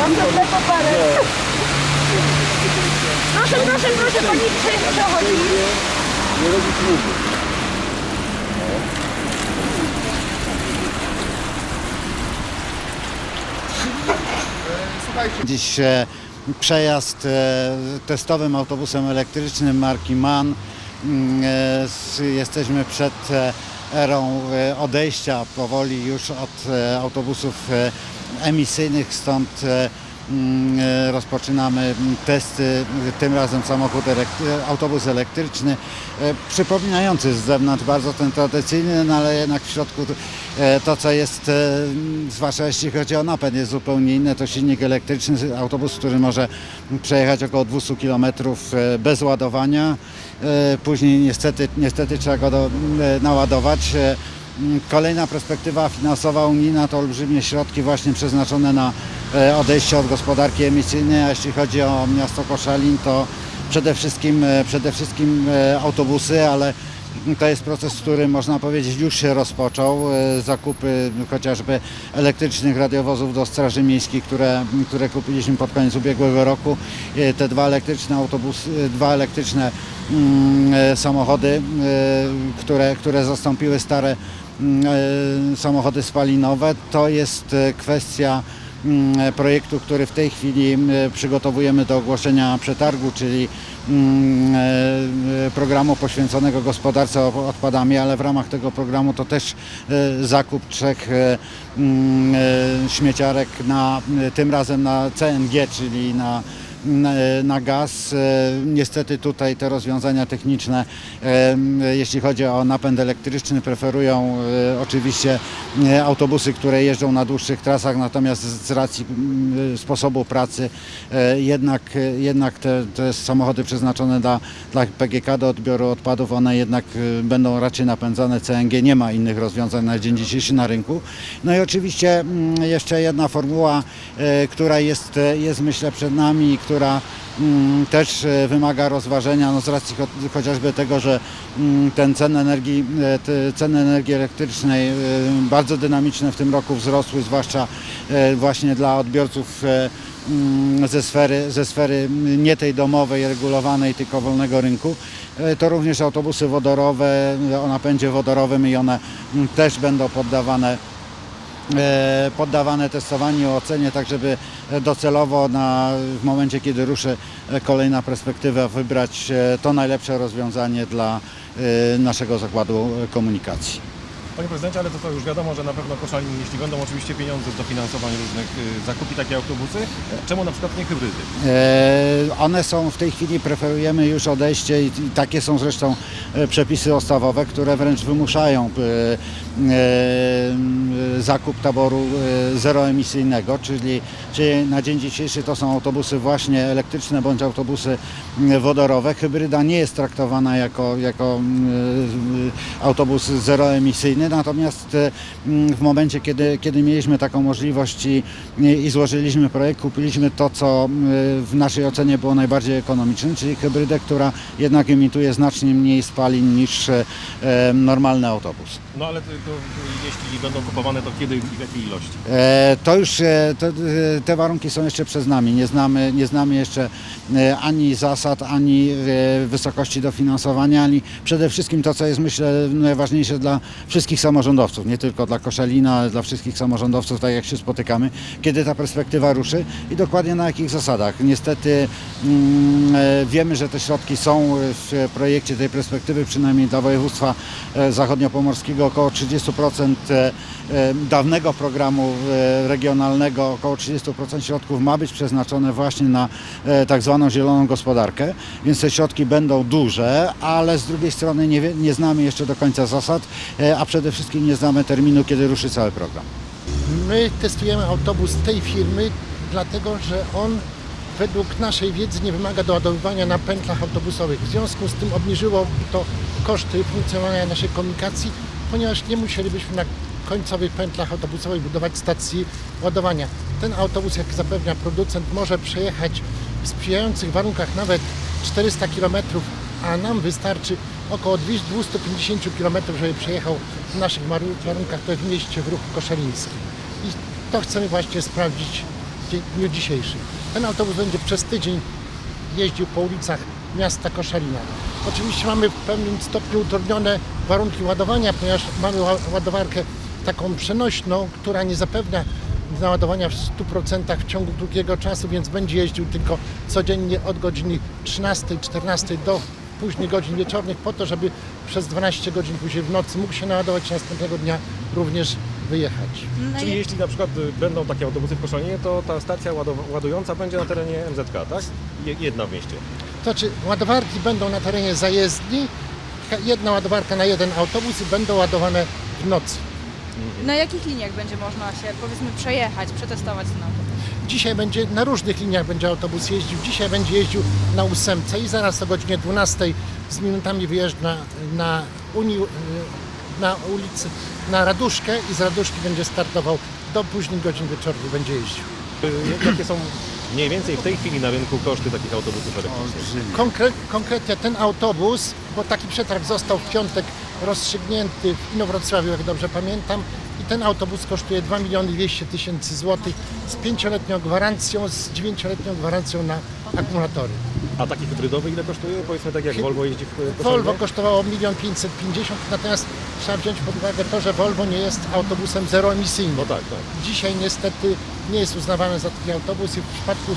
Bardzo źle poparę. Proszę, proszę, proszę, pani przechodzi. Nie robi klubu. Słuchajcie, Dziś e, przejazd e, testowym autobusem elektrycznym marki MAN. Mm, e, s- Jesteśmy przed e, erą e, odejścia powoli już od e, autobusów e, emisyjnych, stąd e, mm, e, rozpoczynamy testy, tym razem samochód autobus elektryczny, e, przypominający z zewnątrz bardzo ten tradycyjny, no ale jednak w środku to co jest, zwłaszcza jeśli chodzi o napęd, jest zupełnie inne, to silnik elektryczny, autobus, który może przejechać około 200 km bez ładowania, później niestety, niestety trzeba go do, naładować. Kolejna perspektywa finansowa unijna to olbrzymie środki właśnie przeznaczone na e, odejście od gospodarki emisyjnej, a jeśli chodzi o miasto Koszalin, to przede wszystkim, e, przede wszystkim e, autobusy, ale to jest proces, który można powiedzieć już się rozpoczął. Zakupy chociażby elektrycznych radiowozów do Straży Miejskiej, które, które kupiliśmy pod koniec ubiegłego roku. Te dwa elektryczne autobusy, dwa elektryczne samochody, e, które, które zastąpiły stare mm, e, samochody spalinowe, to jest e, kwestia mm, projektu, który w tej chwili mm, przygotowujemy do ogłoszenia przetargu, czyli mm, e, programu poświęconego gospodarce odpadami, ale w ramach tego programu to też e, zakup trzech e, mm, e, śmieciarek na, tym razem na CNG, czyli na na, na gaz. E, Niestety tutaj te rozwiązania techniczne, e, jeśli chodzi o napęd elektryczny, preferują e, oczywiście e, autobusy, które jeżdżą na dłuższych trasach, natomiast z racji sposobu pracy e, jednak, jednak te, te samochody przeznaczone dla, dla PGK do odbioru odpadów, one jednak e, będą raczej napędzane CNG. Nie ma innych rozwiązań na dzień dzisiejszy na rynku. No i oczywiście jeszcze jedna formuła, e, która jest, e, jest myślę przed nami, która mm, też e, wymaga rozważenia no z racji cho- chociażby tego, że mm, ten cen energii, e, te ceny energii elektrycznej e, bardzo dynamiczne w tym roku wzrosły, zwłaszcza właśnie dla odbiorców mm, ze sfery, ze sfery nie tej domowej, regulowanej, tylko wolnego rynku. To również autobusy wodorowe o napędzie wodorowym i one też będą poddawane poddawane testowaniu, ocenie, tak żeby docelowo na, w momencie, kiedy ruszy e, kolejna perspektywa, wybrać e, to najlepsze rozwiązanie dla e, naszego zakładu e, komunikacji. Panie prezydencie, ale to, to już wiadomo, że na pewno Koszalin, jeśli będą oczywiście pieniądze z dofinansowań różnych, zakupi takie autobusy. Czemu na przykład nie hybrydy? E, One są w tej chwili, preferujemy już odejście i, i takie są zresztą e, przepisy ustawowe, które wręcz wymuszają e, e, zakup taboru e, zeroemisyjnego, czyli, czyli na dzień dzisiejszy to są autobusy właśnie elektryczne bądź autobusy wodorowe. Hybryda nie jest traktowana jako, jako e, autobus zeroemisyjny, natomiast e, w momencie, kiedy, kiedy mieliśmy taką możliwość i, i złożyliśmy projekt, kupiliśmy to, co w naszej ocenie było najbardziej ekonomiczne, czyli hybrydę, która jednak emituje znacznie mniej spalin niż normalny autobus. No ale to, to, jeśli będą kupowane, to kiedy i w jakiej ilości? E, To już e, te, te warunki są jeszcze przed nami. Nie znamy, nie znamy jeszcze e, ani zasad, ani e, wysokości dofinansowania, ani przede wszystkim to, co jest myślę najważniejsze dla wszystkich samorządowców, nie tylko dla Koszalina, ale dla wszystkich samorządowców, tak jak się spotykamy, kiedy ta perspektywa ruszy i dokładnie na jakich zasadach. Niestety mm, e, wiemy, że te środki są w projekcie tej perspektywy, przynajmniej dla województwa e, zachodniopomorskiego około 30% e, e, dawnego programu e, regionalnego, około 30% środków ma być przeznaczone właśnie na e, tak zwaną zieloną gospodarkę, więc te środki będą duże, ale z drugiej strony nie, nie znamy jeszcze do końca zasad, e, a przede wszystkim nie znamy terminu, kiedy ruszy cały program. My testujemy autobus tej firmy, dlatego że on według naszej wiedzy nie wymaga doładowywania na pętlach autobusowych. W związku z tym obniżyło to koszty funkcjonowania naszej komunikacji, ponieważ nie musielibyśmy końcowych pętlach autobusowych budować stacji ładowania. Ten autobus, jak zapewnia producent, może przejechać w sprzyjających warunkach nawet 400 km, a nam wystarczy około 250 km, żeby przejechał w naszych waru- warunkach, to w mieście w ruchu koszalińskim. I to chcemy właśnie sprawdzić dzie- dniu dzisiejszym. Ten autobus będzie przez tydzień jeździł po ulicach miasta Koszalina. Oczywiście mamy w pewnym stopniu utrudnione warunki ładowania, ponieważ mamy ła- ładowarkę taką przenośną, która nie zapewnia naładowania w 100% w ciągu krótkiego czasu, więc będzie jeździł tylko codziennie od godziny 13-14 do późnych godzin wieczornych po to, żeby przez 12 godzin później w nocy mógł się naładować i następnego dnia również wyjechać. Czyli jeśli na przykład y, będą takie autobusy w Koszalinie, to ta stacja ładująca będzie na terenie MZK, tak? Je- Jedna w mieście. To znaczy ładowarki będą na terenie zajezdni, jedna ładowarka na jeden autobus i będą ładowane w nocy. Na jakich liniach będzie można się, powiedzmy, przejechać, przetestować ten autobus? Dzisiaj będzie na różnych liniach będzie autobus jeździł. Dzisiaj będzie jeździł na ósemce i zaraz o godzinie 12 z minutami wyjeżdża na, Unii, y, na ulicy, na Raduszkę i z Raduszki będzie startował do późnych godzin wieczornych będzie jeździł. Y, Jakie są mniej więcej w tej chwili na rynku koszty takich autobusów elektrycznych? Olbrzymie. Konkre, konkretnie ten autobus, bo taki przetarg został w piątek rozstrzygnięty w Inowrocławiu, jak dobrze pamiętam, i ten autobus kosztuje 2 miliony 200 tysięcy złotych z pięcioletnią gwarancją, z dziewięcioletnią gwarancją na akumulatory. A taki hybrydowy ile kosztuje? Powiedzmy tak jak Hy- Volvo jeździ w? Volvo kosztowało 1 550 natomiast trzeba wziąć pod uwagę to, że Volvo nie jest autobusem zeroemisyjnym. No tak, tak. Dzisiaj niestety nie jest uznawany za taki autobus i w przypadku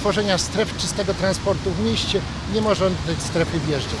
tworzenia stref czystego transportu w mieście nie może on do tej strefy wjeżdżać.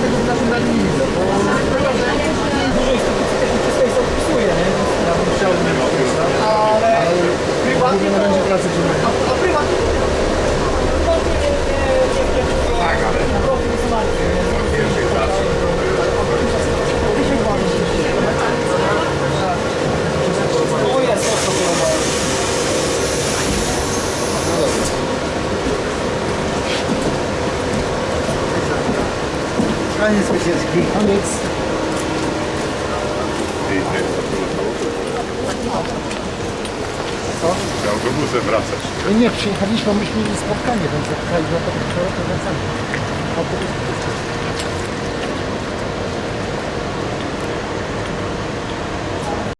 Gracias. Koniec. Z autobusem wracać. Nie, przyjechaliśmy, myśmy mieli spotkanie, więc jak dlatego wczoraj to wracamy. Autobus